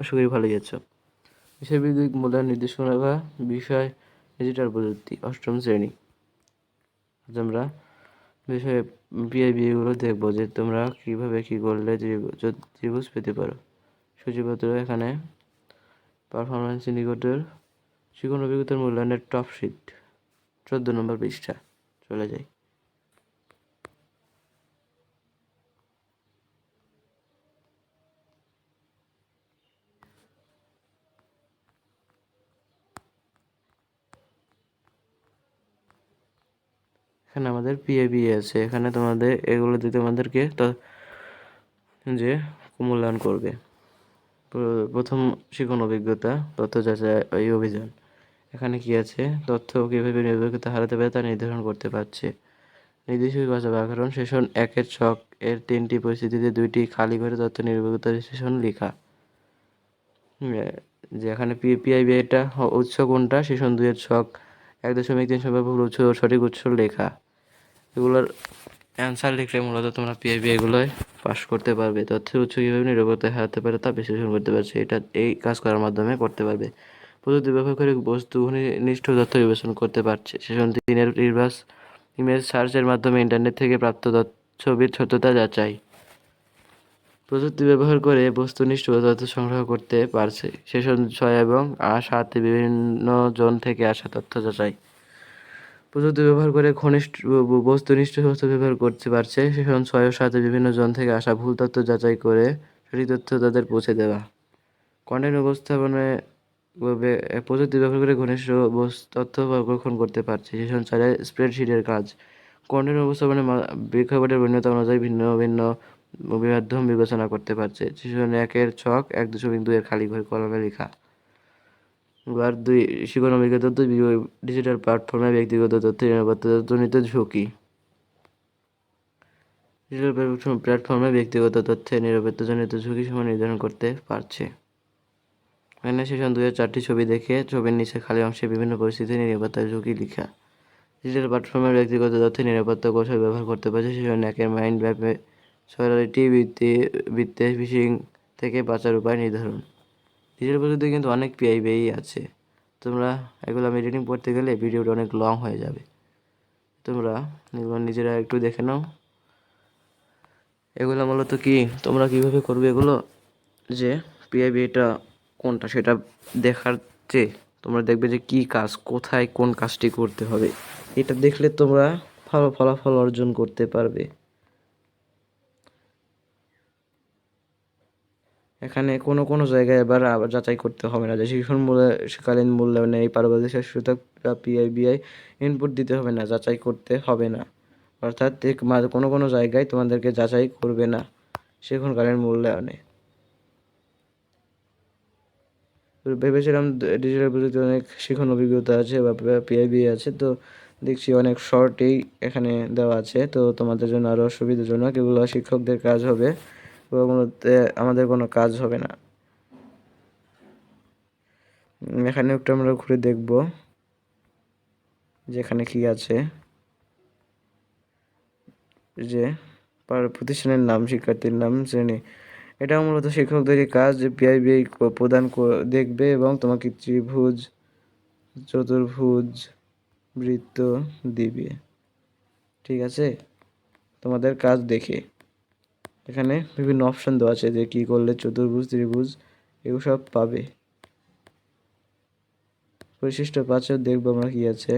আশা করি ভালোই আছো। বিষয় ভিত্তিক মূল্যায়ন নির্দেশনা বা বিষয় ডিজিটাল প্রযুক্তি অষ্টম শ্রেণি। আজ আমরা বিষয়ে এগুলো দেখব যে তোমরা কীভাবে কী করলে ত্রিভু- ত্রিভুজ পেতে পারো। সূচিপত্র এখানে পারফরমেন্স ইন্ডিকেটর শিক্ষণ অভিজ্ঞতার মূল্যায়নের টপ শিট চোদ্দ নম্বর পৃষ্ঠা। চলে যাই। এখানে আমাদের পিএবি আছে। এখানে তোমাদের, এগুলো দিয়ে তোমাদেরকে যে মূল্যায়ন করবে। প্রথম শিক্ষণ অভিজ্ঞতা, তথ্য যাচাই এই অভিযান। এখানে কি আছে? তথ্য কীভাবে নির্ভরতা হারাতে পারে তা নির্ধারণ করতে পারছে। নির্দিষ্ট ভাষা ব্যাকরণ সেশন একের ছক এর তিনটি পরিস্থিতিতে দুইটি খালি করে তথ্য নির্ভরতা সেশন লেখা। যে এখানে পি পিআইবি এটা, উৎস কোনটা? সেশন দুইয়ের ছক, এক দশমিক তিন সম্ভাব্য উৎস সঠিক উৎস লেখা। এগুলোর অ্যান্সার লিখলে মূলত তোমরা পিআইবি এগুলোয় পাস করতে পারবে। তথ্যের উৎস কীভাবে নিরাপত্তায় হারাতে পারে তা বিশ্লেষণ করতে পারছে। এটা এই কাজ করার মাধ্যমে করতে পারবে। প্রযুক্তি ব্যবহার করে বস্তু ঘনিষ্ঠ তথ্য বিবেচনা করতে পারছে। সেশন তিনের রিভার্স ইমেজ সার্চের মাধ্যমে ইন্টারনেট থেকে প্রাপ্ত ছবির সত্যতা যাচাই। প্রযুক্তি ব্যবহার করে বস্তুনিষ্ঠ তথ্য সংগ্রহ করতে পারছে। সেশন ছয় এবং সাতে বিভিন্ন জন থেকে আসা তথ্য যাচাই। প্রযুক্তি ব্যবহার করে ঘনিষ্ঠ বস্তুনিষ্ঠ তথ্য ব্যবহার করতে পারছে সেশন ছয় সাতে বিভিন্ন জন থেকে আসা ভুল তথ্য যাচাই করে সঠিক তথ্য তাদের পৌঁছে দেওয়া। কন্টেন্ট উপস্থাপনায় প্রযুক্তি ব্যবহার করে ঘনিষ্ঠ তথ্য সংরক্ষণ করতে পারছে সেশন চারে স্প্রেডশিটের কাজ। কন্টেন্ট উপস্থাপনে প্রেক্ষাপটের ভিন্নতা অনুযায়ী ভিন্ন ভিন্ন মাধ্যম বিবেচনা করতে পারছে সেশন একের ছক, এক দশমিক দুইয়ের খালি ঘরে কলমে লেখা। এবার দুই অভিজ্ঞতা দুই ডিজিটাল প্ল্যাটফর্মে ব্যক্তিগত তথ্য নিরাপত্তাজনিত ঝুঁকি। ডিজিটাল প্ল্যাটফর্মে ব্যক্তিগত তথ্যের নিরাপত্তাজনিত ঝুঁকি সময় নির্ধারণ করতে পারছে। এখানে সেশন দুই চারটি ছবি দেখে ছবির নিচে খালি অংশে বিভিন্ন পরিস্থিতিতে নিরাপত্তার ঝুঁকি লিখা। ডিজিটাল প্ল্যাটফর্মের ব্যক্তিগত তথ্যের নিরাপত্তা কৌশল ব্যবহার করতে পারছে সেশন একের মাইন্ড ম্যাপে সরাসরি বৃত্তি বৃত্তে ফিশিং থেকে বাঁচার উপায় নির্ধারণ। ডিজিটাল প্রযুক্তি কিন্তু অনেক পিআইবিই আছে। তোমরা এগুলো আমি রিডিং পড়তে গেলে ভিডিওটা অনেক লং হয়ে যাবে। তোমরা এগুলো নিজেরা একটু দেখে নাও। এগুলো মূলত কি? তোমরা কীভাবে করবে এগুলো? যে পিআইবি এটা কোনটা সেটা দেখার যে তোমরা দেখবে যে কি কাজ, কোথায় কোন কাজটি করতে হবে। এটা দেখলে তোমরা ভালো ফলাফল অর্জন করতে পারবে। এখানে কোনো কোনো জায়গায় এবার আবার যাচাই করতে হবে না। যে শিশুর মূল্যকালীন মূল্যায়নে এই পারবাদের সূচক পিআইবিআই ইনপুট দিতে হবে না, যাচাই করতে হবে না। অর্থাৎ কোনো কোনো জায়গায় তোমাদেরকে যাচাই করবে না শিক্ষণকালীন মূল্যায়নে ভেবেছিলাম ডিজিটাল প্রযুক্তি অনেক শিখন অভিজ্ঞতা আছে বা পিআইবি আছে, তো দেখছি অনেক শর্টেই এখানে দেওয়া আছে, তো তোমাদের জন্য আরও সুবিধাজনক। এগুলো শিক্ষকদের কাজ হবে। ওগুলোতে আমাদের কোনো কাজ হবে না। এখানে একটু আমরা ঘুরে দেখব, যেখানে কি আছে। যে প্রতিষ্ঠানের নাম, শিক্ষার্থীর নাম শ্রেণি এটা মূলত শিক্ষকদের কাজ, যে পিআইবিআই প্রদান দেখবে এবং তোমাকে ত্রিভুজ, চতুর্ভুজ, বৃত্ত দিবে। ঠিক আছে? তোমাদের কাজ দেখে। এখানে বিভিন্ন অপশান দেওয়া আছে যে কী করলে চতুর্ভুজ, ত্রিভুজ এগুলো সব পাবে। বৈশিষ্ট্য পাঁচও দেখব আমরা কী আছে।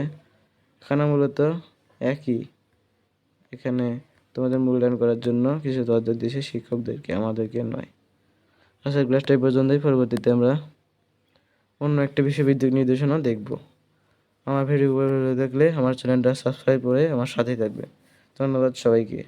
এখানে মূলত একই। এখানে তোমাদের মূল্যায়ন করার জন্য কিছু তথ্য দিয়েছে শিক্ষকদেরকে, আমাদেরকে নয়। আচ্ছা ক্লাসটা এই পর্যন্তই। পরবর্তীতে আমরা অন্য একটা বিষয়ভিত্তিক নির্দেশনা দেখব। আমার ভিডিও লাগলে আমার চ্যানেলটা সাবস্ক্রাইব করে আমার সাথেই থাকবে। ধন্যবাদ সবাইকে।